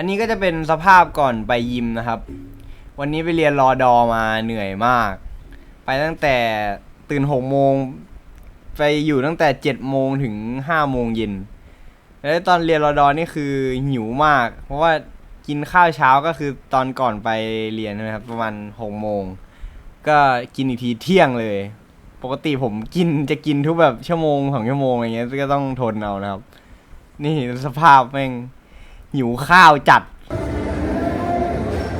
อันนี้ก็จะเป็นสภาพก่อนไปยิมนะครับ วันนี้ไปเรียนรอดอมาเหนื่อยมาก ไปตั้งแต่ตื่นหกโมงไปอยู่ตั้งแต่เจ็ดโมงถึงห้าโมงเย็นแล้วตอนเรียนรอดอนี่คือหิวมาก เพราะว่ากินข้าวเช้าก็คือตอนก่อนไปเรียนนะครับ ประมาณหกโมงก็กินอีกทีเที่ยงเลย ปกติผมกินจะกินทุกแบบชั่วโมงสองชั่วโมงอย่างเงี้ยก็ต้องทนเอานะครับ นี่สภาพแม่ง หิวข้าวจัด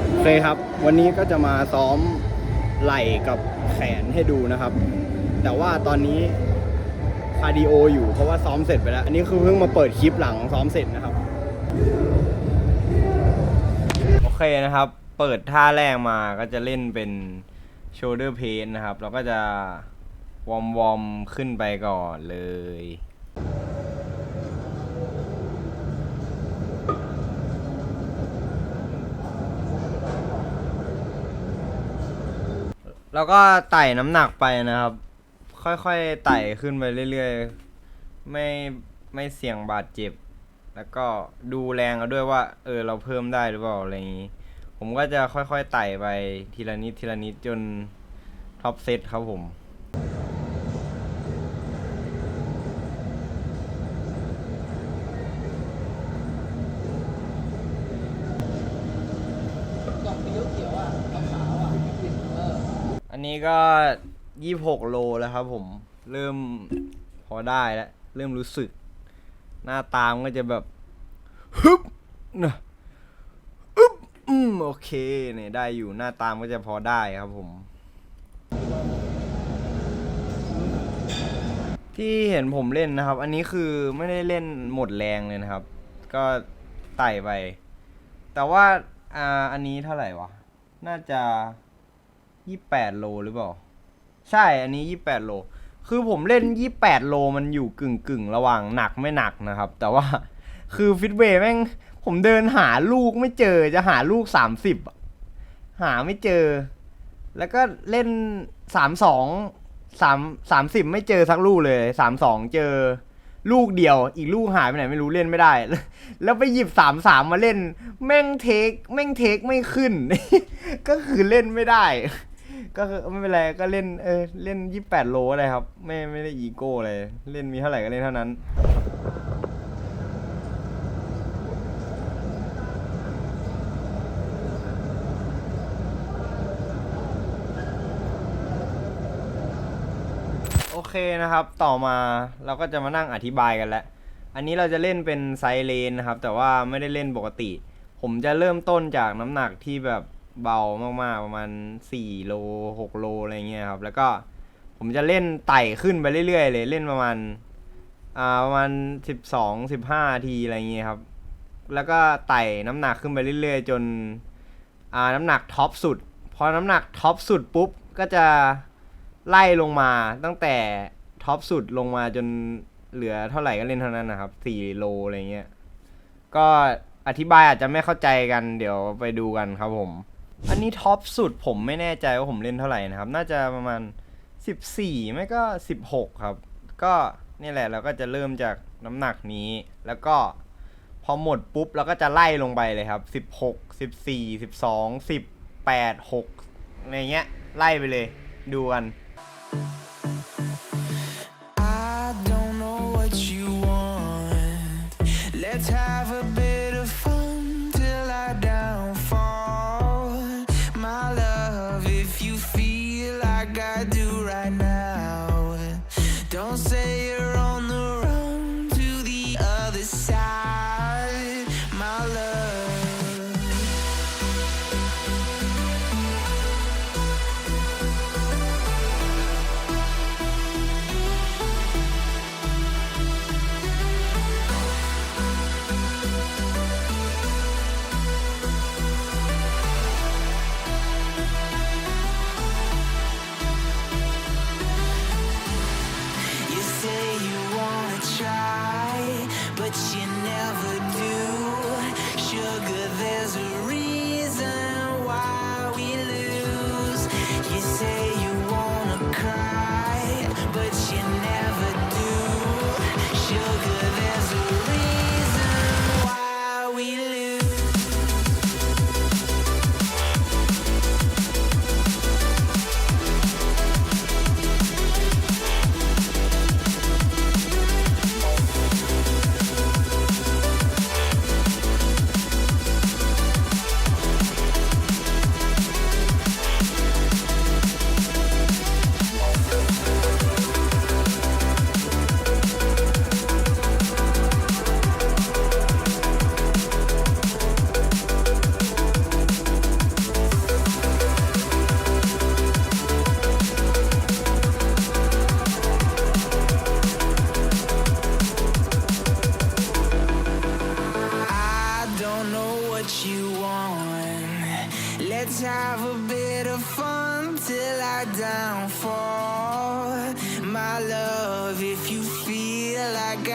โอเคครับ วันนี้ก็จะมาซ้อมไหล่กับแขนให้ดูนะครับ แต่ว่าตอนนี้คาร์ดิโออยู่เพราะว่าซ้อมเสร็จไปแล้ว อันนี้คือเพิ่งมาเปิดคลิปหลังซ้อมเสร็จนะครับ โอเคนะครับ เปิดท่าแรกมาก็จะเล่นเป็น shoulder pain นะครับแล้วก็จะวอร์มวอร์มขึ้นไปก่อนเลย แล้วก็ไต่น้ำหนักไปนะครับ ค่อยๆไต่ขึ้นไปเรื่อยๆ ไม่ไม่เสี่ยงบาดเจ็บ แล้วก็ดูแรงเอาด้วยว่า เออเราเพิ่มได้หรือเปล่าอะไรอย่างนี้ ผมก็จะค่อยๆไต่ไปทีละนิดทีละนิดจนท็อปเซตครับผม อันนี้ ก็ยี่หกโลแล้วครับผม เริ่มพอได้แล้ว เริ่มรู้สึก หน้าตามนก็จะแบบฮึบนะอึบอืมโอเคเนี่ยได้อยู่หน้าตามนก็จะพอได้ครับผม ที่เห็นผมเล่นนะครับ อันนี้คือไม่ได้เล่นหมดแรงเลยนะครับ ก็ไต่ไป แต่ว่าอ่าอันนี้เท่าไหร่วะ น่าจะ ยี่แปดโลหรือเปล่า ใช่อันนี้ยี่แปดโล คือผมเล่นยี่แปดโลมันอยู่กึ่งกึ่งระหว่างหนักไม่หนักนะครับ แต่ว่าคือฟิตเวย์แม่ง ผมเดินหาลูกไม่เจอจะหาลูกสามสิบหาไม่เจอ แล้วก็เล่นสามสองสามสามสิบไม่เจอสักลูกเลยสามสองเจอลูกเดียว อีกลูกหายไปไหนไม่รู้เล่นไม่ได้ แล้วไปหยิบสามสามมาเล่น แม่งเทค แม่งเทคไม่ขึ้น ก็คือเล่นไม่ได้ ก็คือไม่เป็นไรก็เล่นเออเล่นยี่แปดโลอะไรครับ ไม่ไม่ได้อีโก้เลยเล่นมีเท่าไหร่ก็เล่นเท่านั้น โอเคนะครับ ต่อมาเราก็จะมานั่งอธิบายกันแล้ว อันนี้เราจะเล่นเป็นไซเลนนะครับ แต่ว่าไม่ได้เล่นปกติ ผมจะเริ่มต้นจากน้ำหนักที่แบบ เบามากๆประมาณ 4 โล 6 โลอะไรเงี้ยครับ แล้วก็ผมจะเล่นไต่ขึ้นไปเรื่อยๆเลย เล่นประมาณอ่าประมาณ 12 15 ทีอะไรเงี้ยครับ แล้วก็ไต่น้ำหนักขึ้นไปเรื่อยๆ จนอ่าน้ำหนักท็อปสุด พอน้ำหนักท็อปสุดปุ๊บก็จะไล่ลงมาตั้งแต่ท็อปสุดลงมาจนเหลือเท่าไหร่ก็เล่นเท่านั้นนะครับ 4 โลอะไรเงี้ย ก็อธิบายอาจจะไม่เข้าใจกันเดี๋ยวไปดูกันครับผม อันนี้ท็อปสุดผมไม่แน่ใจว่าผมเล่นเท่าไหร่นะครับ น่าจะประมาณ 14 ไม่ก็ 16 ครับ ก็นี่แหละเราก็จะเริ่มจากน้ำหนักนี้ แล้วก็พอหมดปุ๊บเราก็จะไล่ลงไปเลยครับ 16 14 12 10 8 6อะไรเงี้ย ไล่ไปเลย ดูกัน Let's have a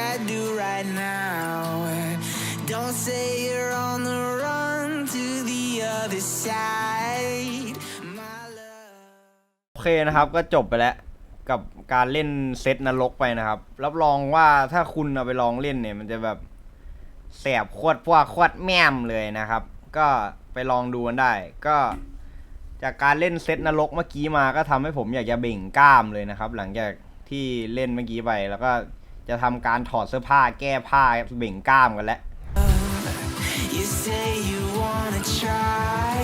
I do right now, don't say you're on the run to the other side. My love. โอเคนะครับก็จบไปแล้วกับการเล่นเซตนรกไปนะครับ รับรองว่าถ้าคุณเอาไปลองเล่นเนี่ยมันจะแบบแสบขวดพวกขวดแม่มเลยนะครับ ก็ไปลองดูกันได้ ก็จากการเล่นเซตนรกเมื่อกี้มาก็ทำให้ผมอยากจะเบ่งกล้ามเลยนะครับ หลังจากที่เล่นเมื่อกี้ไปแล้วก็ จะทำการถอดเสื้อผ้าแก้ผ้าเบ่งกล้ามกันแล้ว You say you wanna try,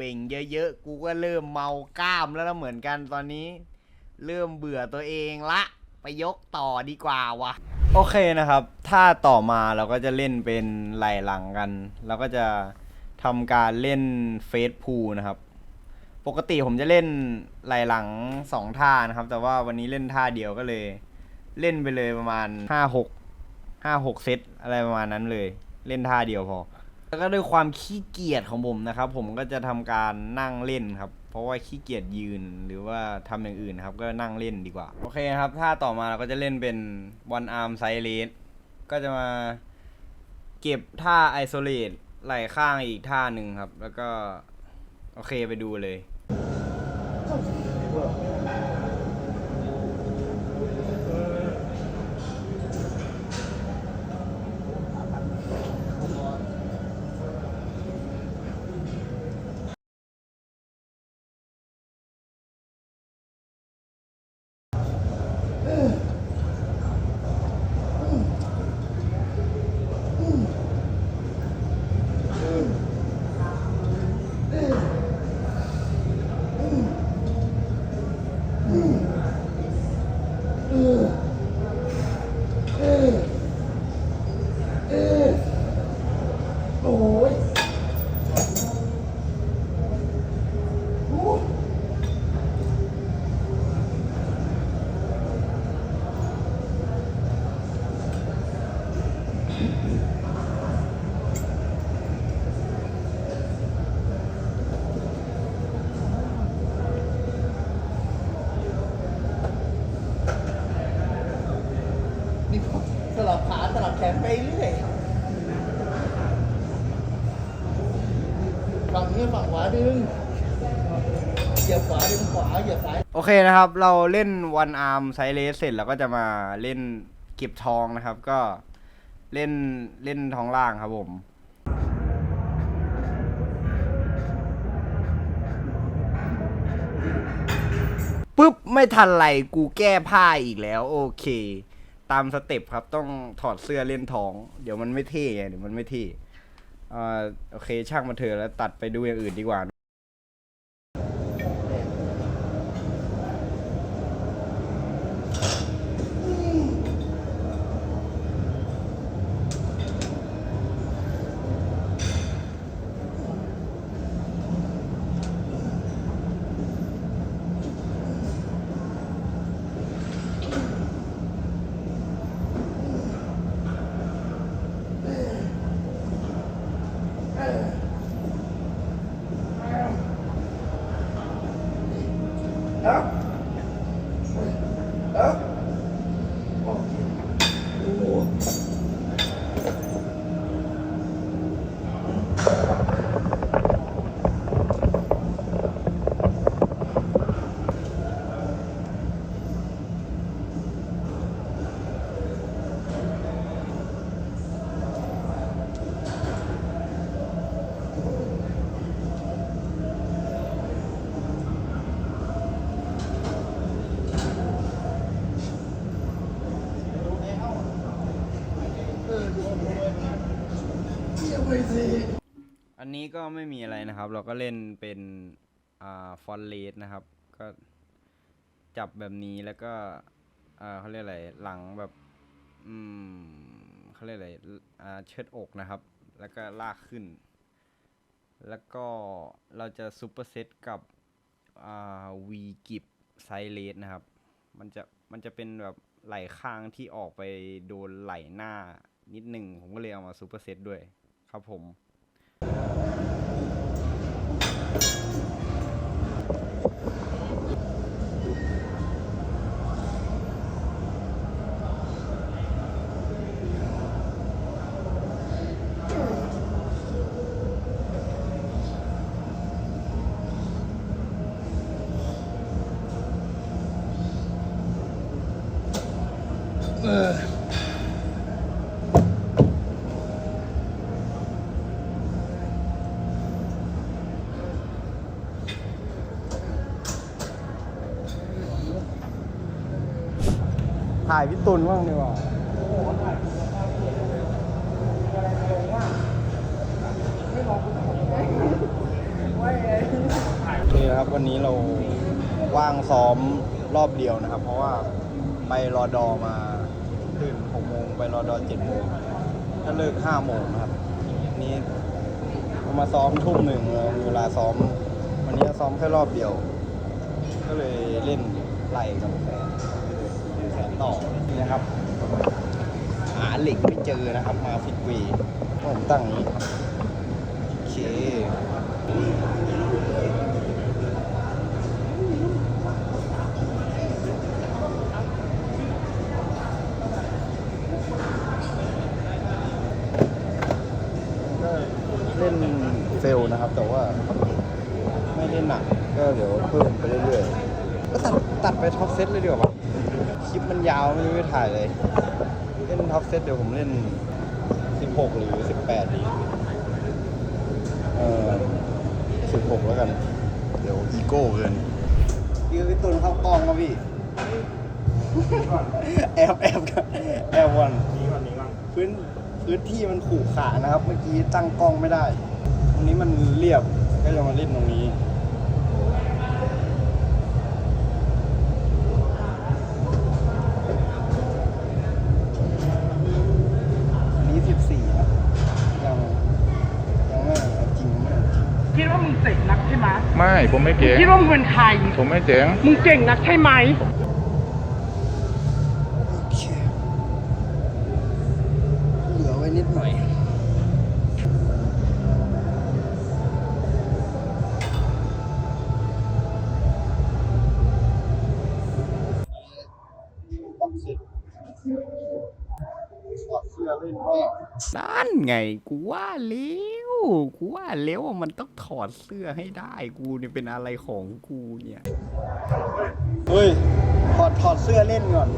บ่งเยอะๆ กูก็เริ่มเมากล้ามแล้วนะเหมือนกันตอนนี้ เริ่มเบื่อตัวเองละ ไปยกต่อดีกว่าวะโอเคนะครับ ถ้าต่อมาเราก็จะเล่นเป็นไหลหลังกัน เราก็จะทำการเล่นเฟสพูลนะครับ ปกติผมจะเล่นไหลหลังสองท่านะครับ แต่ว่าวันนี้เล่นท่าเดียวก็เลย เล่นไปเลยประมาณห้าหกห้าหกเซตอะไรประมาณนั้นเลย เล่นท่าเดียวพอ แล้วก็ด้วยความขี้เกียจของผมนะครับ ผมก็จะทำการนั่งเล่นครับ เพราะว่าขี้เกียจยืนหรือว่าทำอย่างอื่นครับ ก็นั่งเล่นดีกว่า โอเคครับท่าต่อมาเราก็จะเล่นเป็นวันอาร์มไซเลสก็จะมาเก็บท่าไอโซเลตไหล่ข้างอีกท่าหนึ่งครับ แล้วก็ โอเคไปดูเลย นี่สลับขาสลับแขนไปเรื่อยฝั่ง นี้ฝั่งขวาดึงเหยียบขวาดึงขวาเหยียบซ้ายโอเคนะครับ เราเล่นวันอาร์มไซเลสเสร็จเราก็จะมาเล่นเก็บทองนะครับ ก็เล่นเล่นทองล่างครับผม ปุ๊บ ไม่ทันไรกูแก้ผ้าอีกแล้วโอเค ตามสเต็ปครับต้องถอดเสื้อเล่นท้อง เดี๋ยวมันไม่เท่ไงเดี๋ยวมันไม่เท่ อ่าโอเคช่างมันเถอะแล้วตัดไปดูอย่างอื่นดีกว่า ก็ไม่มีอะไรนะครับ เราก็เล่นเป็นอ่าฟอนเลสนะครับ ก็จับแบบนี้แล้วก็อ่าเขาเรียกอะไรหลังแบบอืมเขาเรียกอะไรอ่าเชิดอกนะครับ แล้วก็ลากขึ้น แล้วก็เราจะซูเปอร์เซตกับอ่าวีกิบไซเลสนะครับ มันจะมันจะเป็นแบบไหลข้างที่ออกไปโดนไหลหน้านิดหนึ่งผมก็เลยเอามาซูเปอร์เซตด้วยครับผม ถ่ายพี่ตุลบ้างดีกว่านี่นะครับวันนี้เราว่างซ้อมรอบเดียวนะครับ เพราะว่าไปรอดอมาตื่นหกโมงไปรอดอเจ็ดโมงถ้าเลิกห้าโมงนะครับนี่เรามาซ้อมทุ่มหนึ่งเรามีเวลาซ้อม วันนี้ซ้อมแค่รอบเดียว ก็เลยเล่นไล่กับแฟน นต่อนี่นะครับหาเหล็กไม่เจอนะครับ มาฟิตวีผมตั้งองนี้โอเคเล่นเฟลนะครับ แต่ว่าไม่ได้หนัก ก็เดี๋ยวเพิ่มไปเรื่อยๆก็ตัดตัดไปท็อปเซตเลยดีกว่าปะ มันยาวไม่รู้จะถ่ายเลย เล่นท็อปเซตเดี๋ยวผมเล่น 16 หรือ 18 ดีเออ16 แล้วกัน เดี๋ยวอีโก้เกินพี่พี่ตุนเข้ากล้องมาพี่แอบแอบกันแอบวันนี้วันนี้วันพื้นพื้นที่มันขู่ขานะครับ เมื่อกี้ตั้งกล้องไม่ได้ ตรงนี้มันเรียบก็จะมาเล่นตรงนี้อัน ผมไม่เก่งคิดว่ามึงเป็นใคร ผมไม่เจ๋งมึงเก่งนักใช่ไหมโอเคเหลือไว้นิดหน่อย ไง กูว่าเล้วกูว่าเล้วว่ามันต้องถอดเสื้อให้ได้ กูเนี่ยเป็นอะไรของกูเนี่ย เฮ้ยถอดถอดเสื้อเล่นก่อน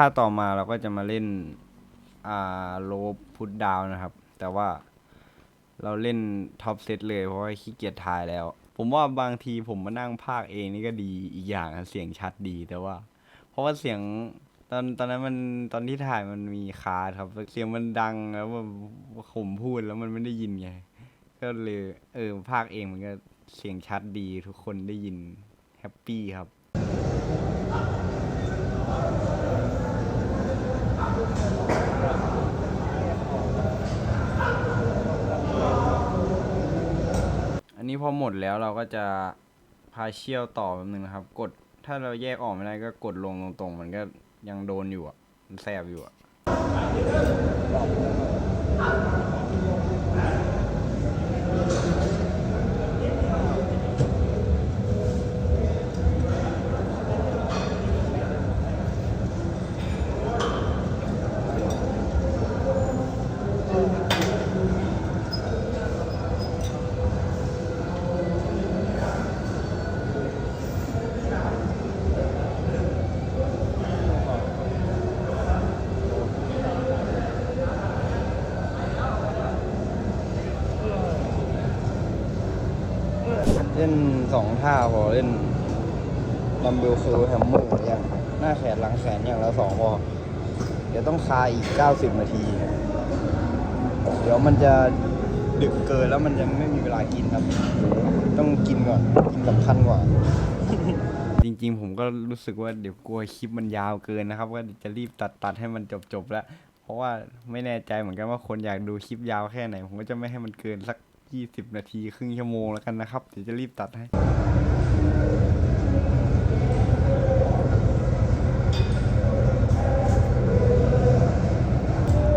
ถ้าต่อมาเราก็จะมาเล่นอ่าโลพุทดาวนะครับ แต่ว่าเราเล่นท็อปเซตเลยเพราะว่าขี้เกียจถ่ายแล้ว ผมว่าบางทีผมมานั่งพากเองนี่ก็ดีอีกอย่างเสียงชัดดีแต่ว่า เพราะว่าเสียงตอนตอนนั้นมันตอนที่ถ่ายมันมีคาร์ครับ เสียงมันดังแล้วมันผมพูดแล้วมันไม่ได้ยินไง ก็เลยเออพากเองมันก็เสียงชัดดีทุกคนได้ยินแฮปปี้ครับ พอหมดแล้วเราก็จะพาเชี่ยวต่อแป๊บนึงนะครับ กดถ้าเราแยกออกไม่ได้ก็กดลงตรงๆ มันก็ยังโดนอยู่อะ มันแสบอยู่อะ เล่นสอง ท่าพอเล่นดัมเบลเคิร์แฮมเมอร์อย่างหน้าแขนหลังแขนอย่างละสองพอเดี๋ยวต้องคาอีก 90 นาที เดี๋ยวมันจะดึกเกินแล้วมันจะไม่มีเวลากินครับ ต้องกินก่อน กินสำคัญกว่า จริงๆ ผมก็รู้สึกว่าเดี๋ยวกลัวคลิปมันยาวเกินนะครับว่าจะรีบตัดตัดให้มันจบๆแล้ว เพราะว่าไม่แน่ใจเหมือนกันว่าคนอยากดูคลิปยาวแค่ไหน ผมก็จะไม่ให้มันเกินสัก 20 นาทีครึ่งชั่วโมงแล้วกันนะครับ เดี๋ยวจะรีบตัดให้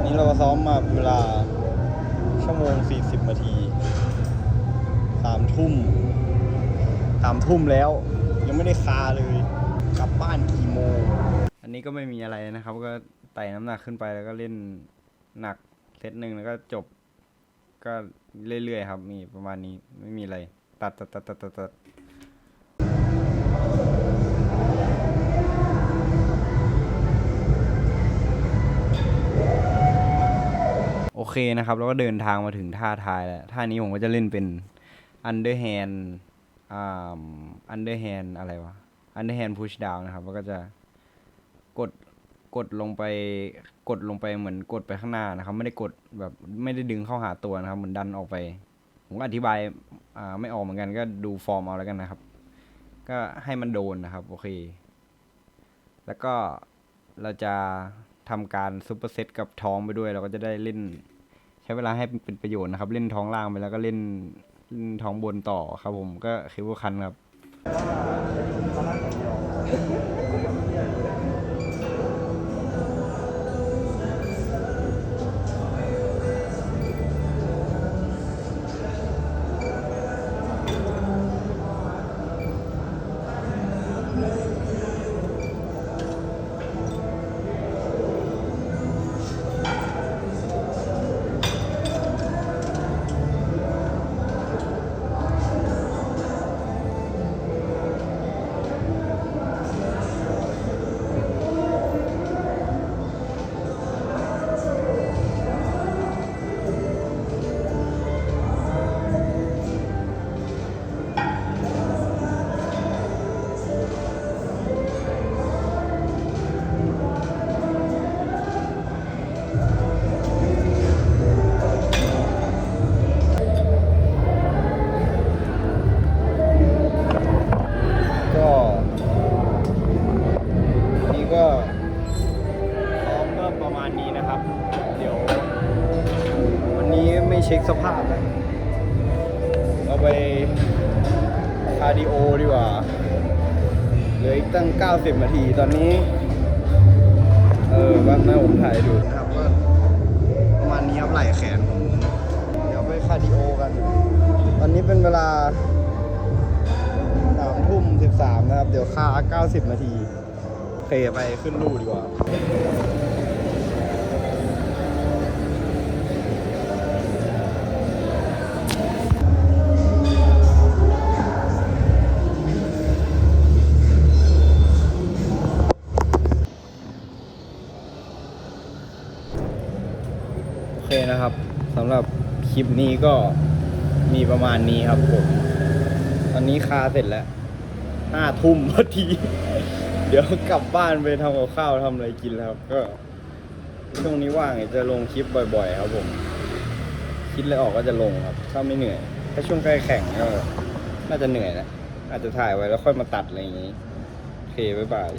นี่เรา ซ้อมมาเวลาชั่วโมง 40นาทีสามทุ่มสามทุ่มแล้ว ยังไม่ได้คาเลย กลับบ้านกี่โมง อันนี้ก็ไม่มีอะไรนะครับ ก็ไต่น้ำหนักขึ้นไปแล้วก็เล่นหนักเซตหนึ่งแล้วก็จบ ก็เรื่อยๆครับ มีประมาณนี้ไม่มีอะไร ตัดตัดตัดตัดตัด อเคนะครับ แล้วก็เดินทางมาถึงท่าทายแล้วท่านี้ผมก็จะเล่นเป็น underhand อ่า underhand อะไรวะ underhand push down นะครับแล้วก็จะกดกดลงไปกดลงไปเหมือนกดไปข้างหน้านะครับ ไม่ได้กดแบบไม่ได้ดึงเข้าหาตัวนะครับ เหมือนดันออกไป ผมก็อธิบายอ่าไม่ออกเหมือนกันก็ดูฟอร์มเอาแล้วกันนะครับ ก็ให้มันโดนนะครับโอเค แล้วก็เราจะทำการซุปเปอร์เซตกับท้องไปด้วย เราก็จะได้เล่น ใช้เวลาให้เป็นประโยชน์นะครับ เล่นท้องล่างไปแล้วก็เล่นเล่นท้องบนต่อครับผมก็คิวคันครับ ประมาณนี้นะครับ เดี๋ยว วันนี้ไม่เช็คสภาพนะเราไปคาร์ดิโอดีกว่าเหลืออีกตั้ง 90 นาทีตอนนี้ เออบ้างนะผมถ่ายให้ดูนะครับก็ประมาณนี้ครับไหล่แขนผมเดี๋ยวไปคาร์ดิโอกัน ตอนนี้เป็นเวลาสามทุ่มสิบสามนะครับ เดี๋ยวค่าเก้าสิบนาที เคไปขึ้นลู่ดีกว่า คลิปนี้ก็มีประมาณนี้ครับผม ตอนนี้คาเสร็จแล้วห้าทุ่มพอดีเดี๋ยวกลับบ้านไปทำกับข้าวทำอะไรกินแล้วก็ช่วงนี้ว่างจะลงคลิปบ่อย ๆ ครับผม คิดอะไรออกก็จะลงครับ ถ้าไม่เหนื่อย ถ้าช่วงใกล้แข่งก็น่าจะเหนื่อยนะ อาจจะถ่ายไว้แล้วค่อยมาตัดอะไรอย่างนี้ โอเค บ๊ายบาย